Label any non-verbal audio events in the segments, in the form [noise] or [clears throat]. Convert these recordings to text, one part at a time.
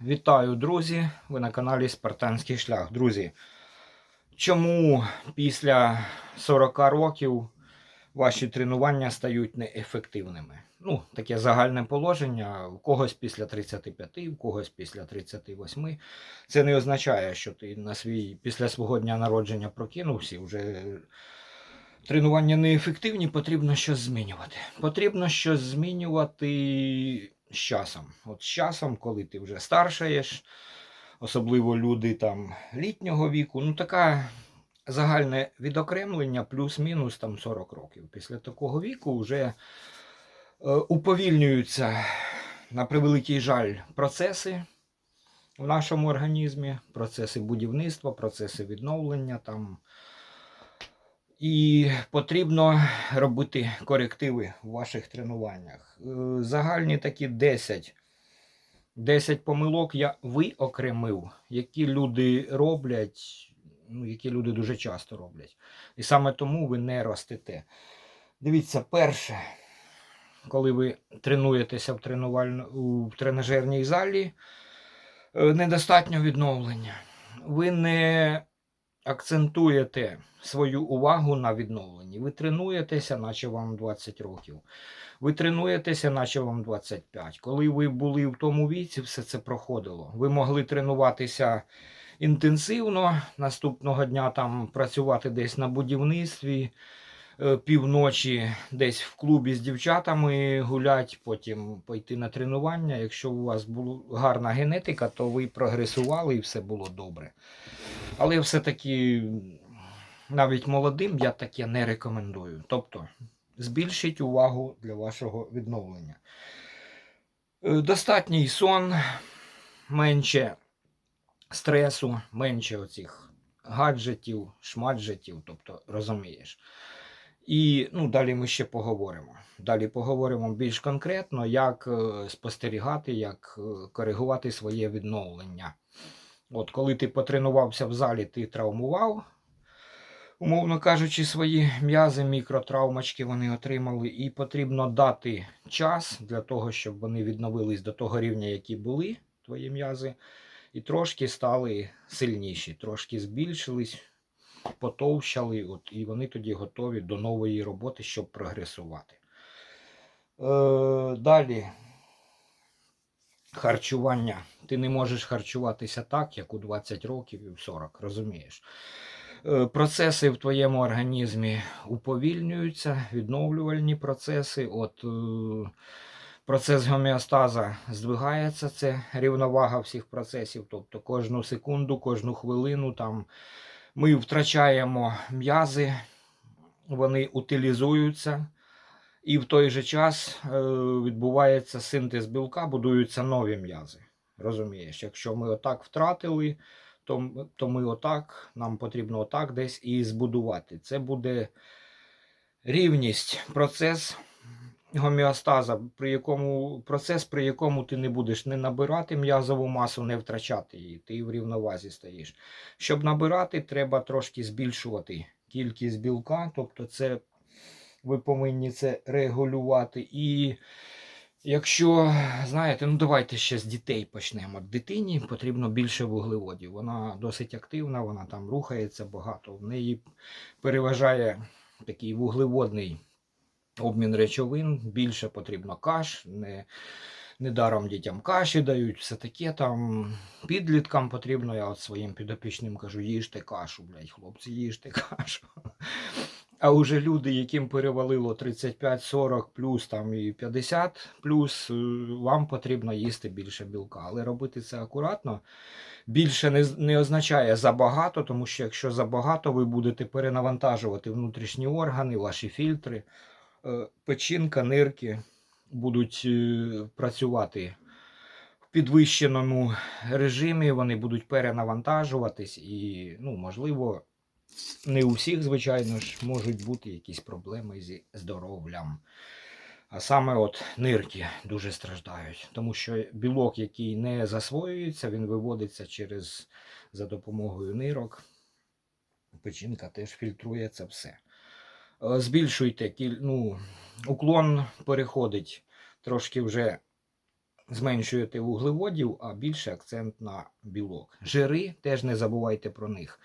Вітаю, друзі! Ви на каналі Спартанський шлях. Друзі, чому після 40 років ваші тренування стають неефективними? Ну, таке загальне положення. У когось після 35, у когось після 38. Це не означає, що ти на свій, після свого дня народження прокинувся, вже тренування неефективні, потрібно щось змінювати. Потрібно щось змінювати з часом. От з часом, коли ти вже старшаєш, особливо люди там літнього віку, ну така загальне відокремлення плюс-мінус там 40 років. Після такого віку вже е, уповільнюються, на превеликий жаль, процеси в нашому організмі, процеси будівництва, процеси відновлення там. І потрібно робити корективи в ваших тренуваннях. Е, Загальні такі 10. 10 помилок я виокремив, які люди роблять, ну, які люди дуже часто роблять. І саме тому ви не ростете. Дивіться, перше, коли ви тренуєтеся в, тренувально, у тренажерній залі, е, недостатньо відновлення. Ви не акцентуєте свою увагу на відновленні. Ви тренуєтеся, наче вам 20 років. Ви тренуєтеся, наче вам 25. Коли ви були в тому віці, все це проходило. Ви могли тренуватися інтенсивно, наступного дня там працювати десь на будівництві, е, півночі десь в клубі з дівчатами гулять, потім пойти на тренування. Якщо у вас була гарна генетика, то ви прогресували і все було добре. Але все-таки навіть молодим я таке не рекомендую. Тобто збільшіть увагу для вашого відновлення. Е, Достатній сон, менше стресу, менше оцих гаджетів, шмаджетів, тобто розумієш. І ну, далі ми ще поговоримо. Далі поговоримо більш конкретно, як е, спостерігати, як е, коригувати своє відновлення. От коли ти потренувався в залі, ти травмував, умовно кажучи, свої м'язи, мікротравмочки вони отримали, і потрібно дати час для того, щоб вони відновились до того рівня, які були твої м'язи, і трошки стали сильніші, трошки збільшились, потовщали, от, і вони тоді готові до нової роботи, щоб прогресувати. Е, далі харчування. Ти не можеш харчуватися так, як у 20 років і в 40, розумієш? Е, Процеси в твоєму організмі уповільнюються, відновлювальні процеси. От е, процес гомеостаза здвигається, це рівновага всіх процесів. Тобто кожну секунду, кожну хвилину там ми втрачаємо м'язи, вони утилізуються. І в той же час е, відбувається синтез білка, будуються нові м'язи. Розумієш, якщо ми отак втратили, то, то ми отак, нам потрібно отак десь і збудувати. Це буде рівність, процес гомеостаза, при якому, процес, при якому ти не будеш не набирати м'язову масу, не втрачати її. Ти в рівновазі стоїш. Щоб набирати, треба трошки збільшувати кількість білка, тобто це ви повинні це регулювати. І якщо, знаєте, ну давайте ще з дітей почнемо. Дитині потрібно більше вуглеводів. Вона досить активна, вона там рухається багато. В неї переважає такий вуглеводний обмін речовин, більше потрібно каш. Не, Недаром дітям каші дають, все таке там підліткам потрібно. Я от своїм підопічним кажу, їжте кашу, блядь, хлопці, їжте кашу. А уже люди, яким перевалило 35-40 плюс там і 50 плюс, е, вам потрібно їсти більше білка. Але робити це акуратно більше не, не означає забагато, тому що якщо забагато, ви будете перенавантажувати внутрішні органи, ваші фільтри, Е, печінка, нирки будуть е, працювати в підвищеному режимі, вони будуть перенавантажуватись і, ну, можливо, не у всіх, звичайно ж, можуть бути якісь проблеми зі здоров'ям. А саме от нирки дуже страждають, тому що білок, який не засвоюється, він виводиться через за допомогою нирок. Печінка теж фільтрує це все. Е, Збільшуйте кіль... ну, уклон переходить трошки вже зменшуєте вуглеводів, а більше акцент на білок. Жири теж не забувайте про них.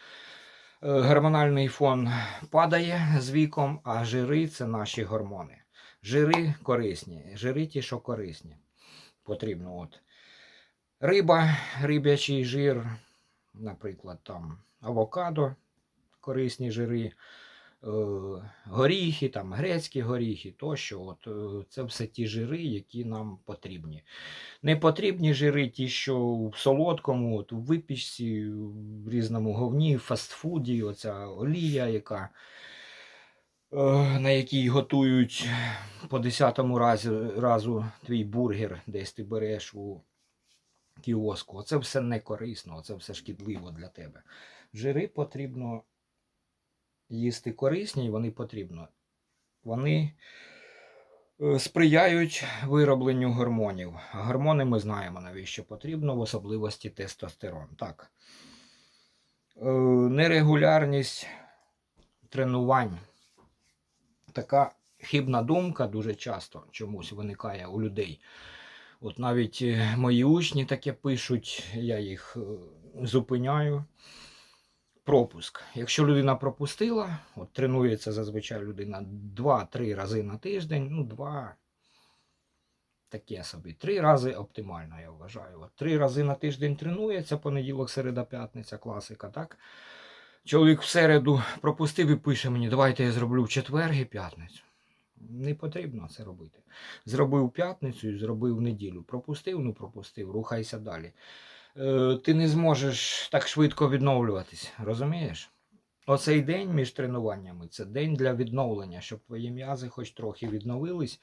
Е, Гормональний фон падає з віком, а жири це наші гормони. Жири корисні, жири ті, що корисні. Потрібно от. Риба, рибячий жир, наприклад, там авокадо, корисні жири, горіхи, там грецькі горіхи тощо. От, е, це все ті жири, які нам потрібні. Не потрібні жири, ті, що в солодкому, от, у випічці, в різному говні, в фастфуді, оця олія, яка, е, на якій готують по десятому разу, разу твій бургер, десь ти береш у кіоску. Оце все не корисно, оце все шкідливо для тебе. Жири потрібно їсти корисні, і вони потрібно. Вони е, сприяють виробленню гормонів. Гормони ми знаємо, навіщо потрібно, в особливості тестостерон. Так. Е, Нерегулярність тренувань. Така хибна думка дуже часто чомусь виникає у людей. От навіть е, мої учні таке пишуть, я їх зупиняю. Пропуск. Якщо людина пропустила, от тренується зазвичай людина 2-3 рази на тиждень, ну 2 таке собі. Три рази оптимально, я вважаю. От, три рази на тиждень тренується, понеділок, середа, п'ятниця, класика, так? Чоловік в середу пропустив і пише мені, давайте я зроблю в четвер і п'ятницю. Не потрібно це робити. Зробив п'ятницю і зробив неділю. Пропустив, ну пропустив, рухайся далі. Е, ти не зможеш так швидко відновлюватись, розумієш? Оцей день між тренуваннями це день для відновлення, щоб твої м'язи хоч трохи відновились.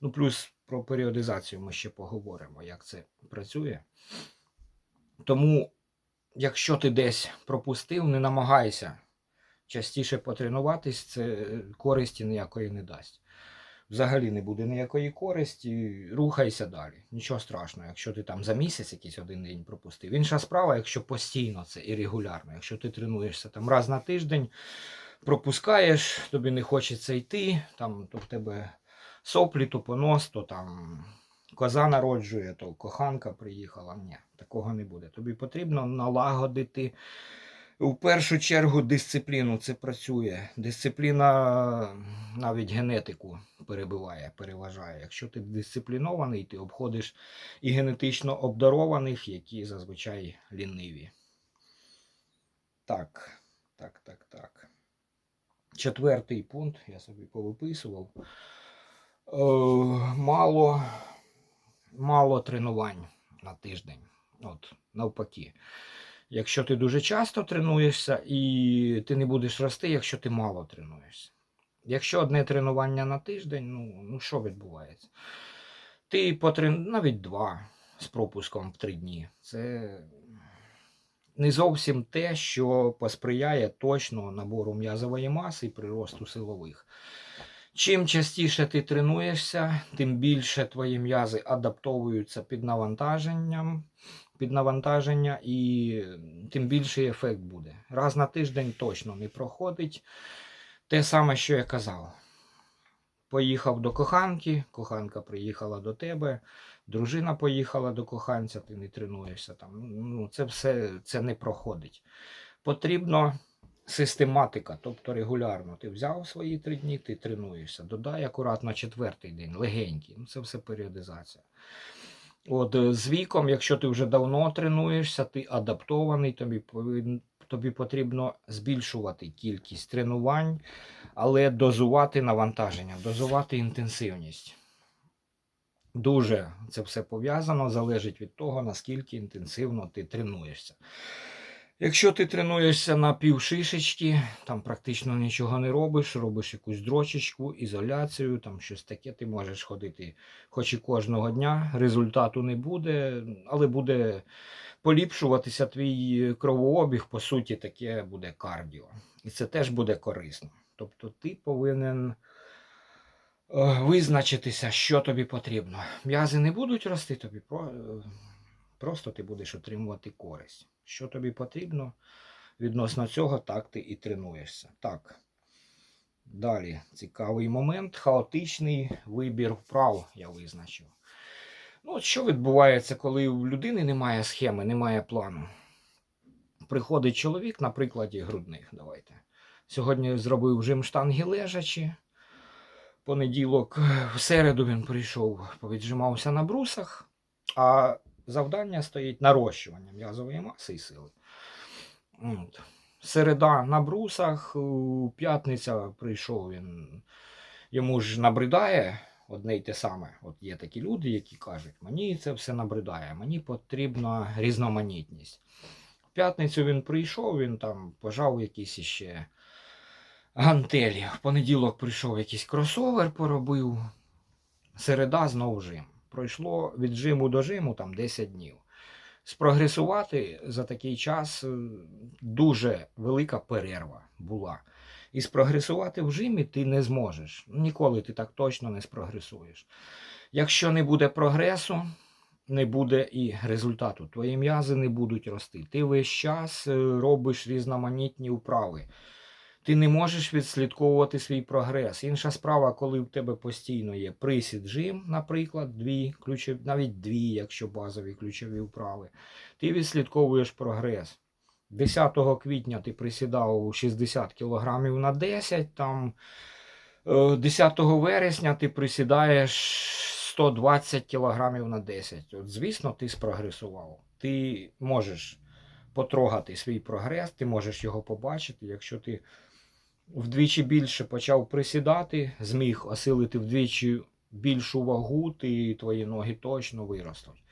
Ну, плюс про періодизацію ми ще поговоримо, як це працює. Тому, якщо ти десь пропустив, не намагайся частіше потренуватись, це е, користі ніякої не дасть. Взагалі не буде ніякої користі, рухайся далі. Нічого страшного, якщо ти там за місяць якийсь один день пропустив. Інша справа, якщо постійно це і регулярно, якщо ти тренуєшся там раз на тиждень, пропускаєш, тобі не хочеться йти, там то в тебе соплі, то понос, то там коза народжує, то коханка приїхала. Ні, такого не буде. Тобі потрібно налагодити. У першу чергу дисципліну це працює. Дисципліна навіть генетику перебиває, переважає. Якщо ти дисциплінований, ти обходиш і генетично обдарованих, які зазвичай ліниві. Так, так, так, так. Четвертий пункт, я собі повиписував. Е, мало, мало тренувань на тиждень. От, навпаки. Якщо ти дуже часто тренуєшся, і ти не будеш рости, якщо ти мало тренуєшся. Якщо одне тренування на тиждень, ну, ну що відбувається? Ти потрен... навіть два з пропуском в три дні. Це не зовсім те, що посприяє точно набору м'язової маси і приросту силових. Чим частіше ти тренуєшся, тим більше твої м'язи адаптовуються під навантаженням, під навантаження, і тим більший ефект буде. Раз на тиждень точно не проходить. Те саме, що я казав. Поїхав до коханки, коханка приїхала до тебе, дружина поїхала до коханця, ти не тренуєшся там. Ну, це все це не проходить. Потрібно систематика, тобто регулярно. Ти взяв свої три дні, ти тренуєшся. Додай акуратно четвертий день, легенький. Ну, це все періодизація. От е, з віком, якщо ти вже давно тренуєшся, ти адаптований, тобі тобі потрібно збільшувати кількість тренувань, але дозувати навантаження, дозувати інтенсивність. Дуже це все пов'язано, залежить від того, наскільки інтенсивно ти тренуєшся. Якщо ти тренуєшся на півшишечки, там практично нічого не робиш, робиш якусь дрочечку, ізоляцію, там щось таке, ти можеш ходити хоч і кожного дня, результату не буде, але буде поліпшуватися твій кровообіг, по суті, таке буде кардіо. І це теж буде корисно. Тобто ти повинен е, визначитися, що тобі потрібно. М'язи не будуть рости тобі, е, просто ти будеш отримувати користь. Що тобі потрібно, відносно цього так ти і тренуєшся. Так. Далі цікавий момент. Хаотичний вибір вправ я визначив. Ну, що відбувається, коли у людини немає схеми, немає плану? Приходить чоловік, на прикладі грудних. Давайте. Сьогодні зробив жим штанги лежачі. Понеділок, в середу він прийшов, повіджимався на брусах, а завдання стоїть нарощування м'язової маси і сили. От. Середа на брусах, п'ятниця прийшов він, йому ж набридає одне й те саме. От є такі люди, які кажуть, мені це все набридає, мені потрібна різноманітність. В п'ятницю він прийшов, він там пожав якісь іще гантелі. В понеділок прийшов якийсь кросовер, поробив. Середа знову жим. Пройшло від жиму до жиму там 10 днів. Спрогресувати за такий час е, дуже велика перерва була. І спрогресувати в жимі ти не зможеш. Ніколи ти так точно не спрогресуєш. Якщо не буде прогресу, не буде і результату. Твої м'язи не будуть рости. Ти весь час е, робиш різноманітні вправи. Ти не можеш відслідковувати свій прогрес. Інша справа, коли в тебе постійно є присід жим, наприклад, дві ключові, навіть дві, якщо базові ключові вправи, ти відслідковуєш прогрес. 10 квітня ти присідав 60 кг на 10, там е, 10 вересня ти присідаєш 120 кг на 10. От, звісно, ти спрогресував. Ти можеш потрогати свій прогрес, ти можеш його побачити, якщо ти вдвічі більше почав присідати, зміг осилити вдвічі більшу вагу, ти твої ноги точно виростуть.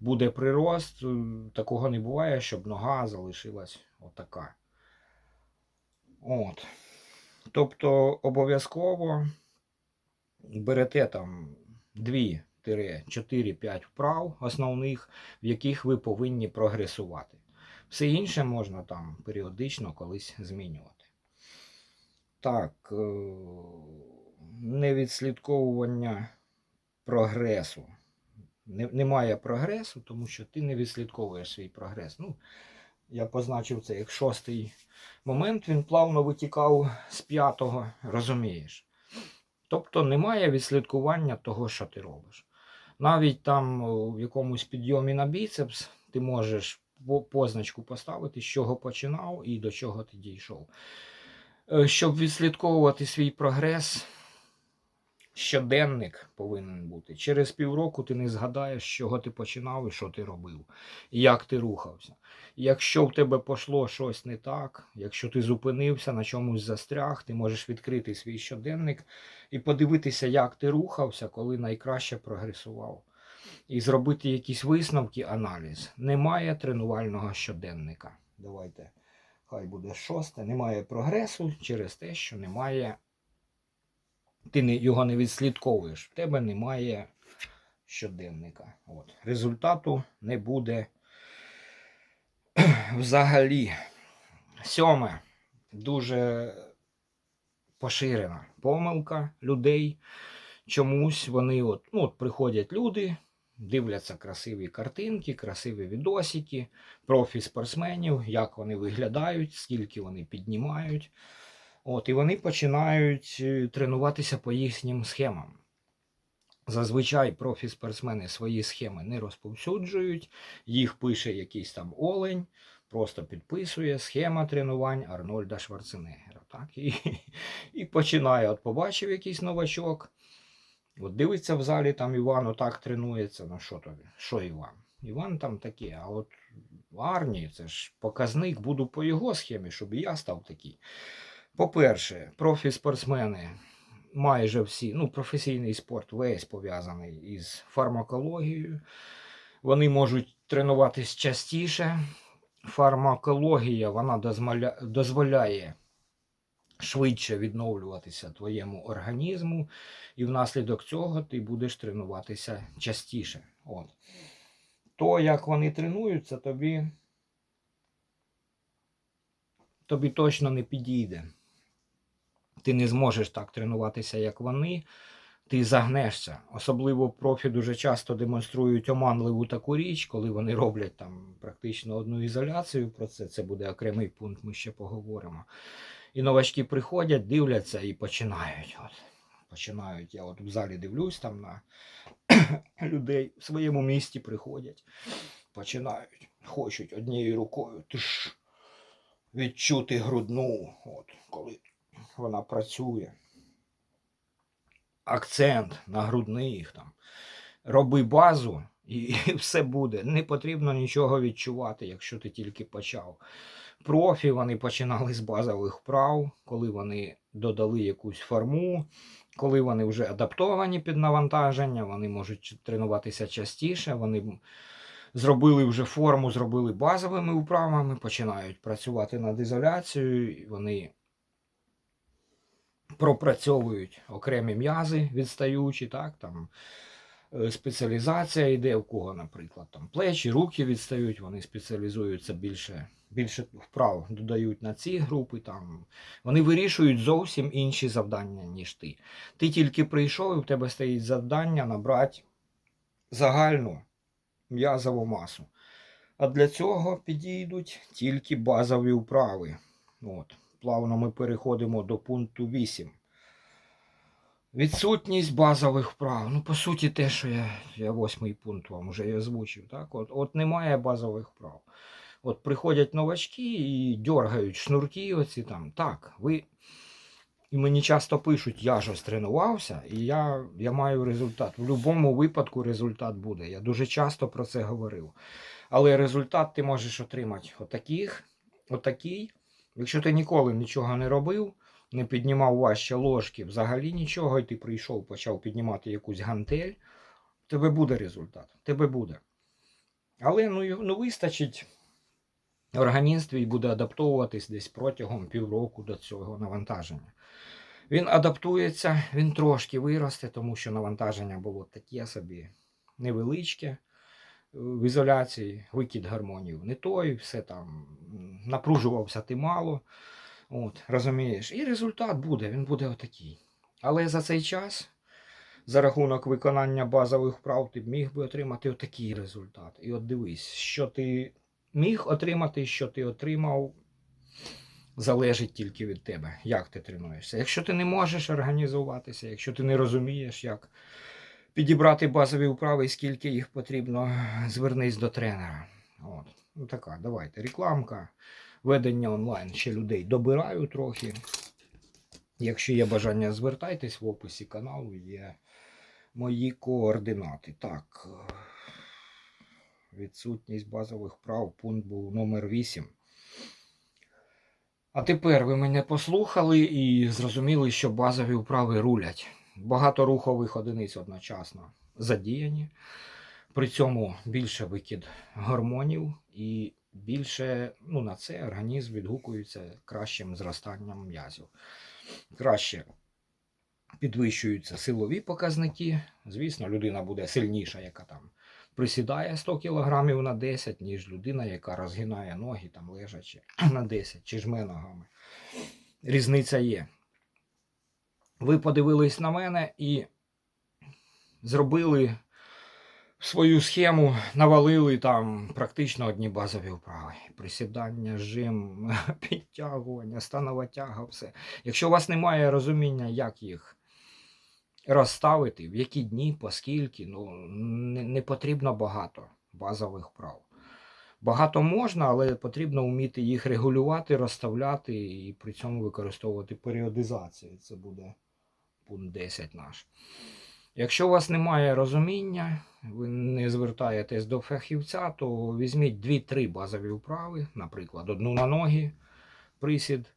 Буде прирост, е, такого не буває, щоб нога залишилась отака. От. Тобто обов'язково берете там 2-4-5 вправ основних, в яких ви повинні прогресувати. Все інше можна там періодично колись змінювати. Так, е, невідслідковування прогресу. Немає прогресу, тому що ти не відслідковуєш свій прогрес. Ну, я позначив це як шостий момент, він плавно витікав з п'ятого, розумієш. Тобто немає відслідкування того, що ти робиш. Навіть там в якомусь підйомі на біцепс ти можеш позначку поставити, з чого починав і до чого ти дійшов. Е, Щоб відслідковувати свій прогрес, щоденник повинен бути. Через півроку ти не згадаєш, чого ти починав і що ти робив, і як ти рухався. Якщо в тебе пішло щось не так, якщо ти зупинився, на чомусь застряг, ти можеш відкрити свій щоденник і подивитися, як ти рухався, коли найкраще прогресував. І зробити якісь висновки, аналіз. Немає тренувального щоденника. Давайте, хай буде шосте. Немає прогресу через те, що немає. Ти не, його не відслідковуєш. В тебе немає щоденника. От. Результату не буде [clears throat] взагалі. Сьоме. Дуже поширена помилка людей. Чомусь вони от, ну, от приходять люди, дивляться красиві картинки, красиві відосики, профі спортсменів, як вони виглядають, скільки вони піднімають. От, і вони починають е, тренуватися по їхнім схемам. Зазвичай профі-спортсмени свої схеми не розповсюджують, їх пише якийсь там олень, просто підписує схема тренувань Арнольда Шварценеггера. Так? І, [laughs] і починає, от побачив якийсь новачок, от дивиться в залі, там Іван отак тренується. Ну що тобі? Що Іван? Іван там таке, а от в армії це ж показник, буду по його схемі, щоб я став такий. По-перше, профі-спортсмени майже всі, ну, професійний спорт весь пов'язаний із фармакологією. Вони можуть тренуватись частіше. Фармакологія вона дозволя- дозволяє швидше відновлюватися твоєму організму, і внаслідок цього ти будеш тренуватися частіше. От. То, як вони тренуються, тобі, тобі точно не підійде. Ти не зможеш так тренуватися, як вони. Ти загнешся. Особливо профі дуже часто демонструють оманливу таку річ, коли вони роблять там практично одну ізоляцію. Про це це буде окремий пункт, ми ще поговоримо. І новачки приходять, дивляться і починають. От. починають. Я от в залі дивлюсь там на [clears throat] людей в своєму місті приходять, починають, хочуть однією рукою тиш, відчути грудну, от, коли вона працює. Акцент на грудних там. Роби базу, і, [laughs] все буде. Не потрібно нічого відчувати, якщо ти тільки почав. Профі вони починали з базових вправ, коли вони додали якусь форму, коли вони вже адаптовані під навантаження, вони можуть тренуватися частіше, вони зробили вже форму, зробили базовими вправами, починають працювати над ізоляцією, вони пропрацьовують окремі м'язи відстаючі, так, там спеціалізація йде, у кого, наприклад, там плечі, руки відстають, вони спеціалізуються більше, більше вправ додають на ці групи. Там. Вони вирішують зовсім інші завдання, ніж ти. Ти тільки прийшов, і в тебе стоїть завдання набрати загальну м'язову масу. А для цього підійдуть тільки базові вправи. От. Плавно ми переходимо до пункту 8. Відсутність базових вправ. Ну, по суті, те, що я, я восьмий пункт вам вже і озвучив. Так? От, от немає базових вправ. От приходять новачки і дергають шнурки оці там. Так, ви. І мені часто пишуть, я ж ось тренувався, і я, я маю результат. В будь-якому випадку результат буде. Я дуже часто про це говорив. Але результат ти можеш отримати отаких, отакий. Якщо ти ніколи нічого не робив, не піднімав важче ложки, взагалі нічого, і ти прийшов, почав піднімати якусь гантель, тебе буде результат. Тебе буде. Але ну, ну вистачить. Організм твій буде адаптовуватись десь протягом півроку до цього навантаження. Він адаптується, він трошки виросте, тому що навантаження було таке собі невеличке е, в ізоляції, викид гормонів не той, все там напружувався ти мало. От, розумієш, і результат буде, він буде отакий. Але за цей час, за рахунок виконання базових вправ, ти міг би отримати отакий результат. І от дивись, що ти міг отримати, що ти отримав, залежить тільки від тебе, як ти тренуєшся. Якщо ти не можеш організуватися, якщо ти не розумієш, як підібрати базові вправи і скільки їх потрібно, звернись до тренера. От. Ну така, давайте. Рекламка, ведення онлайн ще людей добираю трохи. Якщо є бажання, звертайтесь в описі каналу, є мої координати. Так. Відсутність базових прав. Пункт був номер 8. А тепер ви мене послухали і зрозуміли, що базові вправи рулять. Багато рухових одиниць одночасно задіяні. При цьому більше викид гормонів і більше ну, на це організм відгукується кращим зростанням м'язів. Краще підвищуються силові показники. Звісно, людина буде сильніша, яка там присідає 100 кг на 10, ніж людина, яка розгинає ноги там лежачи [clears throat] на 10 чи жме ногами. Різниця є. Ви подивились на мене і зробили свою схему, навалили там практично одні базові вправи. Присідання, жим, [laughs] підтягування, станова тяга, все. Якщо у вас немає розуміння, як їх розставити, в які дні, поскільки, ну не, не потрібно багато базових вправ. Багато можна, але потрібно вміти їх регулювати, розставляти і при цьому використовувати періодизацію. Це буде пункт 10 наш. Якщо у вас немає розуміння, ви не звертаєтесь до фахівця, то візьміть 2-3 базові вправи, наприклад, одну на ноги, присід,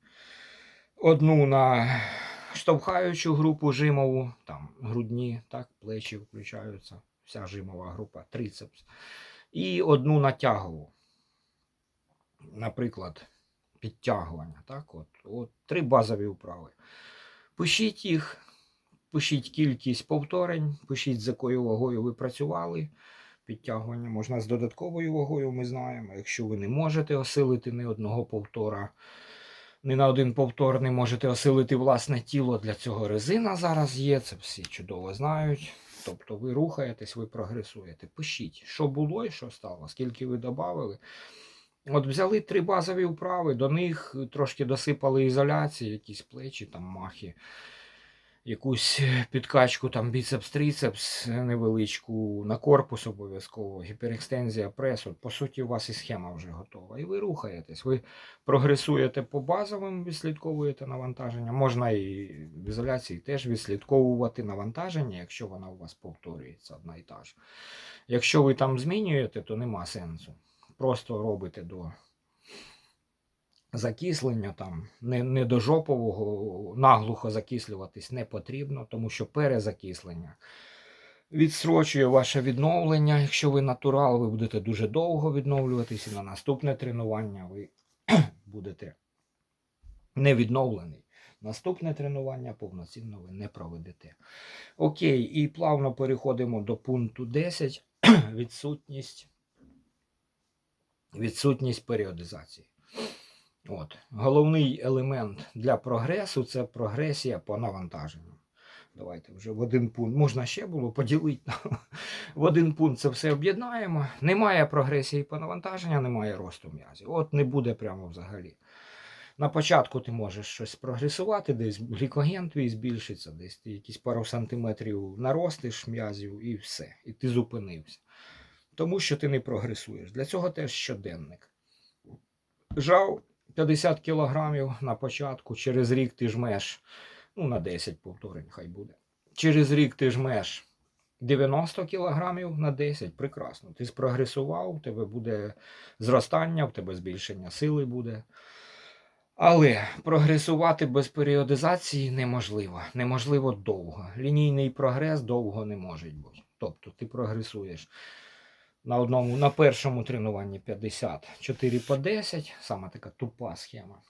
одну на штовхаючу групу жимову, там грудні, так, плечі включаються, вся жимова група, трицепс. І одну натягову. Наприклад, підтягування. Так, от, от три базові вправи. Пишіть їх, пишіть кількість повторень, пишіть, з якою вагою ви працювали. Підтягування можна з додатковою вагою, ми знаємо. Якщо ви не можете осилити ні одного повтора, ні на один повтор не можете осилити власне тіло. Для цього резина зараз є, це всі чудово знають. Тобто ви рухаєтесь, ви прогресуєте. Пишіть, що було і що стало, скільки ви додали. От взяли три базові вправи, до них трошки досипали ізоляції, якісь плечі, там махи. Якусь підкачку, там біцепс-трицепс невеличку, на корпус обов'язково, гіперекстензія пресу. По суті, у вас і схема вже готова. І ви рухаєтесь. Ви прогресуєте по базовим, відслідковуєте навантаження. Можна і в ізоляції теж відслідковувати навантаження, якщо вона у вас повторюється одна і та ж. Якщо ви там змінюєте, то нема сенсу. Просто робите до закислення, там, не, не до жопового, наглухо закислюватись не потрібно, тому що перезакислення відсрочує ваше відновлення. Якщо ви натурал, ви будете дуже довго відновлюватись, і на наступне тренування ви [clears throat] будете не відновлений. Наступне тренування повноцінно ви не проведете. Окей, і плавно переходимо до пункту 10. [clears throat] Відсутність, відсутність періодизації. От. Головний елемент для прогресу це прогресія по навантаженню. Давайте вже в один пункт. Можна ще було поділити. [laughs] В один пункт це все об'єднаємо. Немає прогресії по навантаженню, немає росту м'язів. От не буде прямо взагалі. На початку ти можеш щось прогресувати, десь глікоген твій збільшиться, десь ти якісь пару сантиметрів наростиш м'язів і все. І ти зупинився. Тому що ти не прогресуєш. Для цього теж щоденник. Жав 50 кілограмів на початку, через рік ти жмеш, ну на 10 повторень, хай буде. Через рік ти жмеш 90 кілограмів на 10, прекрасно. Ти спрогресував, у тебе буде зростання, в тебе збільшення сили буде. Але прогресувати без періодизації неможливо. Неможливо довго. Лінійний прогрес довго не може бути. Тобто ти прогресуєш на одному, на першому тренуванні 50, 4 по 10, саме така тупа схема.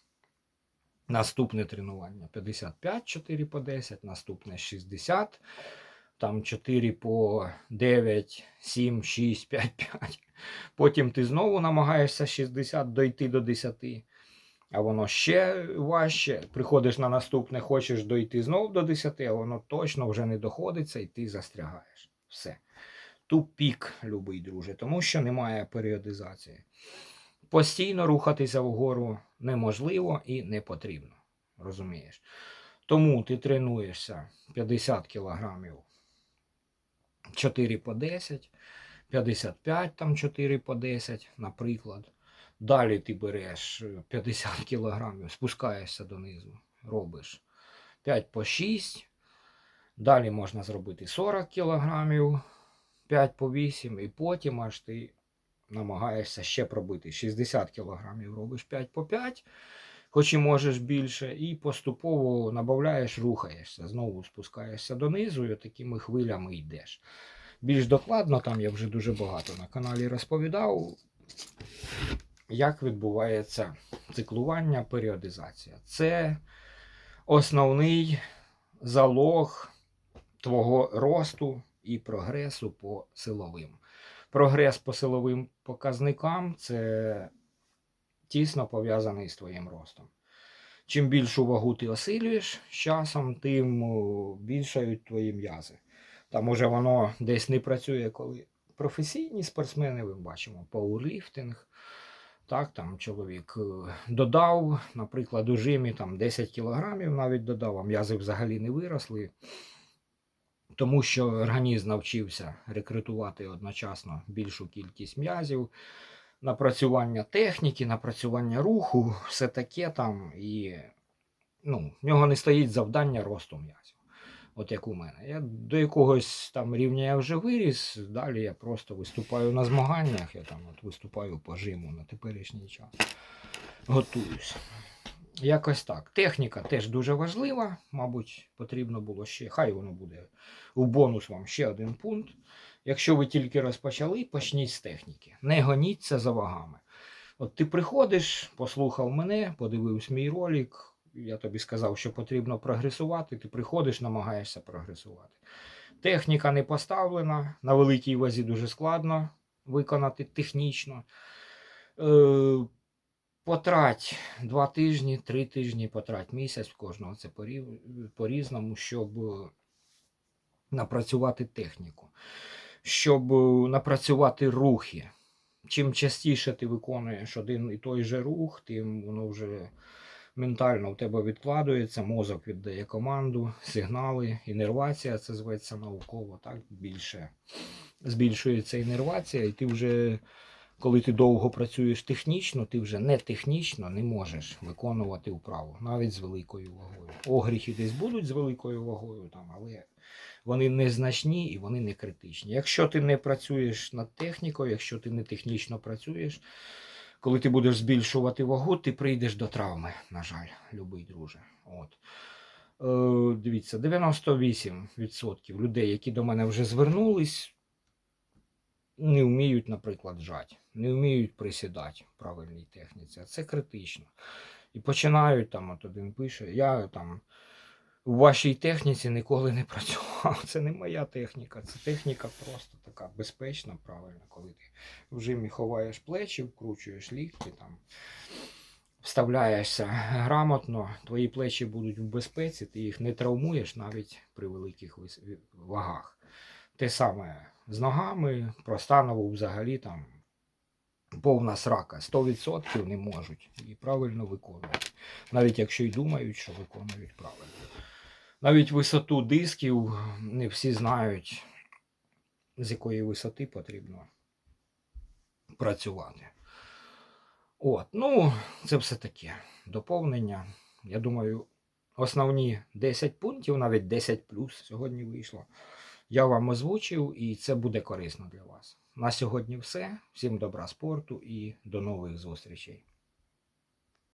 Наступне тренування 55, 4 по 10, наступне 60, там 4 по 9, 7, 6, 5, 5. Потім ти знову намагаєшся 60 дойти до 10. А воно ще важче. Приходиш на наступне, хочеш дойти знову до 10, а воно точно вже не доходиться і ти застрягаєш. Все. Тупік, любий друже, тому що немає періодизації. Постійно рухатися вгору неможливо і не потрібно. Розумієш? Тому ти тренуєшся 50 кілограмів 4 по 10, 55 там 4 по 10, наприклад. Далі ти береш 50 кілограмів, спускаєшся донизу, робиш 5 по 6. Далі можна зробити 40 кілограмів, 5 по 8, і потім аж ти намагаєшся ще пробити 60 кілограмів, робиш 5 по 5, хоч і можеш більше, і поступово набавляєш, рухаєшся, знову спускаєшся донизу і такими хвилями йдеш. Більш докладно, там я вже дуже багато на каналі розповідав як відбувається циклування, періодизація. Це основний залог твого росту і прогресу по силовим. Прогрес по силовим показникам це тісно пов'язаний з твоїм ростом. Чим більшу вагу ти осилюєш з часом, тим більшають твої м'язи. Там уже воно десь не працює, коли професійні спортсмени, ми бачимо, пауерліфтинг, так, там чоловік е, додав, наприклад, у жимі там 10 кілограмів навіть додав, а м'язи взагалі не виросли, тому що організм навчився рекрутувати одночасно більшу кількість м'язів, напрацювання техніки, напрацювання руху, все таке там, і ну, в нього не стоїть завдання росту м'язів. От як у мене. Я до якогось там рівня я вже виріс, далі я просто виступаю на змаганнях, я там от виступаю по жиму на теперішній час. Готуюсь. Якось так. Техніка теж дуже важлива. Мабуть, потрібно було ще. Хай воно буде у бонус вам ще один пункт. Якщо ви тільки розпочали, почніть з техніки. Не гоніться за вагами. От ти приходиш, послухав мене, подивився мій ролик. Я тобі сказав, що потрібно прогресувати, ти приходиш, намагаєшся прогресувати. Техніка не поставлена, на великій вазі дуже складно виконати технічно. Е, Потрать два тижні, три тижні, потрать місяць, кожного це по-різному, щоб напрацювати техніку, щоб е, напрацювати рухи. Чим частіше ти виконуєш один і той же рух, тим воно вже Ментально в тебе відкладується, мозок віддає команду, сигнали, інервація, це зветься науково, так більше збільшується інервація, і ти вже, коли ти довго працюєш технічно, ти вже не технічно не можеш виконувати вправу, навіть з великою вагою. Огріхи десь будуть з великою вагою, там, але вони незначні і вони не критичні. Якщо ти не працюєш над технікою, якщо ти не технічно працюєш, коли ти будеш збільшувати вагу, ти прийдеш до травми, на жаль, любий друже. От. Е, дивіться, 98% людей, які до мене вже звернулись, не вміють, наприклад, жати, не вміють присідати в правильній техніці. А це критично. І починають там, от один пише, я там у вашій техніці ніколи не працював. Це не моя техніка, це техніка просто така безпечна, правильна, коли ти в жимі ховаєш плечі, вкручуєш лікті, там, вставляєшся грамотно, твої плечі будуть в безпеці, ти їх не травмуєш навіть при великих вагах. Те саме з ногами, простанову взагалі там повна срака, 100% не можуть і правильно виконують. Навіть якщо й думають, що виконують правильно. Навіть висоту дисків не всі знають, з якої висоти потрібно працювати. От, ну, це все таке доповнення. Я думаю, основні 10 пунктів, навіть 10 плюс сьогодні вийшло. Я вам озвучив, і це буде корисно для вас. На сьогодні все. Всім добра спорту і до нових зустрічей.